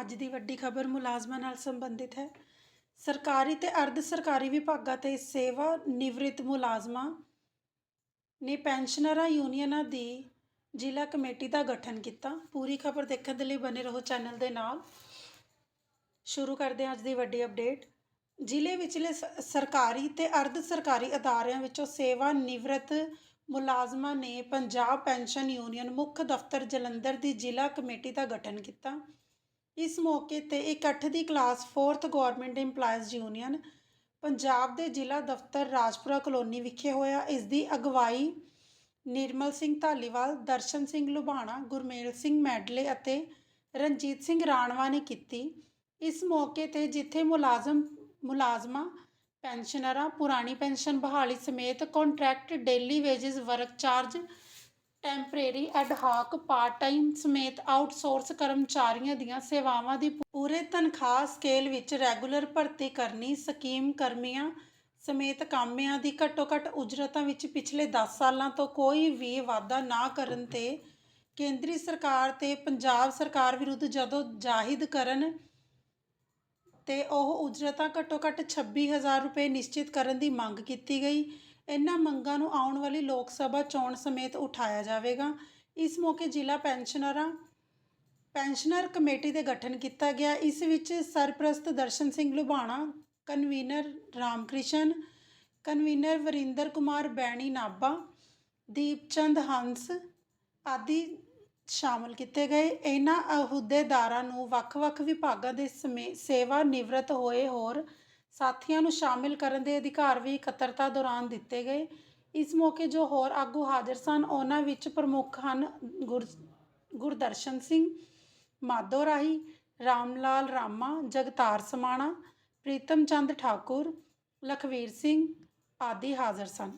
ਅੱਜ ਦੀ ਵੱਡੀ ਖਬਰ ਮੁਲਾਜ਼ਮਾਂ ਨਾਲ ਸੰਬੰਧਿਤ ਹੈ। ਸਰਕਾਰੀ ਤੇ ਅਰਧ ਸਰਕਾਰੀ ਵਿਭਾਗਾਂ ਤੇ ਸੇਵਾ ਨਿਵ੍ਰਿਤ ਮੁਲਾਜ਼ਮਾਂ ਨੇ ਪੈਨਸ਼ਨਰਾਂ ਯੂਨੀਅਨਾਂ ਦੀ ਜ਼ਿਲ੍ਹਾ ਕਮੇਟੀ ਦਾ ਗਠਨ ਕੀਤਾ। ਪੂਰੀ ਖਬਰ ਦੇਖਣ ਦੇ ਲਈ ਬਨੇ ਰਹੋ ਚੈਨਲ ਦੇ ਨਾਲ। ਸ਼ੁਰੂ ਕਰਦੇ ਹਾਂ ਅੱਜ ਦੀ ਵੱਡੀ ਅਪਡੇਟ। ਜ਼ਿਲ੍ਹੇ ਵਿਚਲੇ ਸਰਕਾਰੀ ਤੇ ਅਰਧ ਸਰਕਾਰੀ ਅਦਾਰਿਆਂ ਵਿੱਚੋਂ ਸੇਵਾ ਨਿਵ੍ਰਤ ਮੁਲਾਜ਼ਮਾਂ ਨੇ ਪੰਜਾਬ ਪੈਨਸ਼ਨ ਯੂਨੀਅਨ ਮੁੱਖ ਦਫ਼ਤਰ ਜਲੰਧਰ ਦੀ ਜ਼ਿਲ੍ਹਾ ਕਮੇਟੀ ਦਾ ਗਠਨ ਕੀਤਾ। ਇਸ ਮੌਕੇ ਤੇ ਇਕੱਠ ਦੀ class 4th government EMPLOYEES union Punjab ਦੇ ਜ਼ਿਲ੍ਹਾ ਦਫ਼ਤਰ ਰਾਜਪੁਰਾ ਕਲੋਨੀ ਵਿਖੇ ਹੋਇਆ। ਇਸ ਦੀ ਅਗਵਾਈ ਨਿਰਮਲ ਸਿੰਘ ਧਾਲੀਵਾਲ, ਦਰਸ਼ਨ ਸਿੰਘ ਲੁਬਾਣਾ ਗੁਰਮੇਲ ਸਿੰਘ ਮੈਡਲੇ ਅਤੇ ਰਣਜੀਤ ਸਿੰਘ ਰਾਣਵਾ ਨੇ ਕੀਤੀ। ਇਸ ਮੌਕੇ ਤੇ ਜਿੱਥੇ ਮੁਲਾਜ਼ਮ, ਮੁਲਾਜ਼ਮਾਂ, ਪੈਨਸ਼ਨਰਾਂ, ਪੁਰਾਣੀ ਪੈਨਸ਼ਨ ਬਹਾਲੀ ਸਮੇਤ contract daily wages work charge temporary ad hoc part time ਸਮੇਤ ਆਊਟਸੋਰਸ ਕਰਮਚਾਰੀਆਂ ਦੀਆਂ ਸੇਵਾਵਾਂ ਦੀ ਪੂਰੇ ਤਨਖਾਹ ਸਕੇਲ ਵਿੱਚ ਰੈਗੂਲਰ ਭਰਤੀ ਕਰਨੀ, ਸਕੀਮ ਕਰਮੀਆਂ ਸਮੇਤ ਕਾਮਿਆਂ ਦੀ ਘੱਟੋ ਘੱਟ ਉਜਰਤਾਂ ਵਿੱਚ ਪਿਛਲੇ 10 ਸਾਲਾਂ ਤੋਂ ਕੋਈ ਵੀ ਵਾਧਾ ਨਾ ਕਰਨ ਤੇ ਕੇਂਦਰੀ ਸਰਕਾਰ ਤੇ ਪੰਜਾਬ ਸਰਕਾਰ ਵਿਰੁੱਧ ਜਦੋਂ ਜਾਹਿਦ ਕਰਨ ਤੇ ਉਹ ਉਜਰਤਾਂ ਘੱਟੋ ਘੱਟ 26000 ਰੁਪਏ ਨਿਸ਼ਚਿਤ ਕਰਨ ਦੀ ਮੰਗ ਕੀਤੀ ਗਈ। ਇਹਨਾਂ ਮੰਗਾਂ ਨੂੰ ਆਉਣ ਵਾਲੀ ਲੋਕ ਸਭਾ ਚੋਣ ਸਮੇਤ ਉਠਾਇਆ ਜਾਵੇਗਾ। ਇਸ ਮੌਕੇ ਜ਼ਿਲ੍ਹਾ ਪੈਨਸ਼ਨਰਾਂ, ਪੈਨਸ਼ਨਰ ਕਮੇਟੀ ਦੇ ਗਠਨ ਕੀਤਾ ਗਿਆ। ਇਸ ਵਿੱਚ ਸਰਪ੍ਰਸਤ ਦਰਸ਼ਨ ਸਿੰਘ ਲੁਬਾਣਾ ਕਨਵੀਨਰ ਰਾਮਕ੍ਰਿਸ਼ਨ, ਕਨਵੀਨਰ ਵਰਿੰਦਰ ਕੁਮਾਰ ਬੈਣੀ ਨਾਭਾ, ਦੀਪਚੰਦ ਹੰਸ ਆਦਿ ਸ਼ਾਮਲ ਕੀਤੇ ਗਏ। ਇਹਨਾਂ ਅਹੁਦੇਦਾਰਾਂ ਨੂੰ ਵੱਖ-ਵੱਖ ਵਿਭਾਗਾਂ ਦੇ ਸਮੇ, ਸੇਵਾ ਨਿਵਰਤ ਹੋਏ ਹੋਰ ਸਾਥੀਆਂ ਨੂੰ ਸ਼ਾਮਿਲ ਕਰਨ ਦੇ ਅਧਿਕਾਰ ਵੀ ਇਕੱਤਰਤਾ ਦੌਰਾਨ ਦਿੱਤੇ ਗਏ। ਇਸ ਮੌਕੇ ਜੋ ਹੋਰ ਆਗੂ ਹਾਜ਼ਰ ਸਨ, ਉਹਨਾਂ ਵਿੱਚ ਪ੍ਰਮੁੱਖ ਹਨ ਗੁਰ, ਗੁਰਦਰਸ਼ਨ ਸਿੰਘ, ਮਾਧੋ ਰਾਹੀ, ਰਾਮਲਾਲ ਰਾਮਾ, ਜਗਤਾਰ ਸਮਾਣਾ, ਪ੍ਰੀਤਮ ਚੰਦ ਠਾਕੁਰ, ਲਖਵੀਰ ਸਿੰਘ ਆਦਿ ਹਾਜ਼ਰ ਸਨ।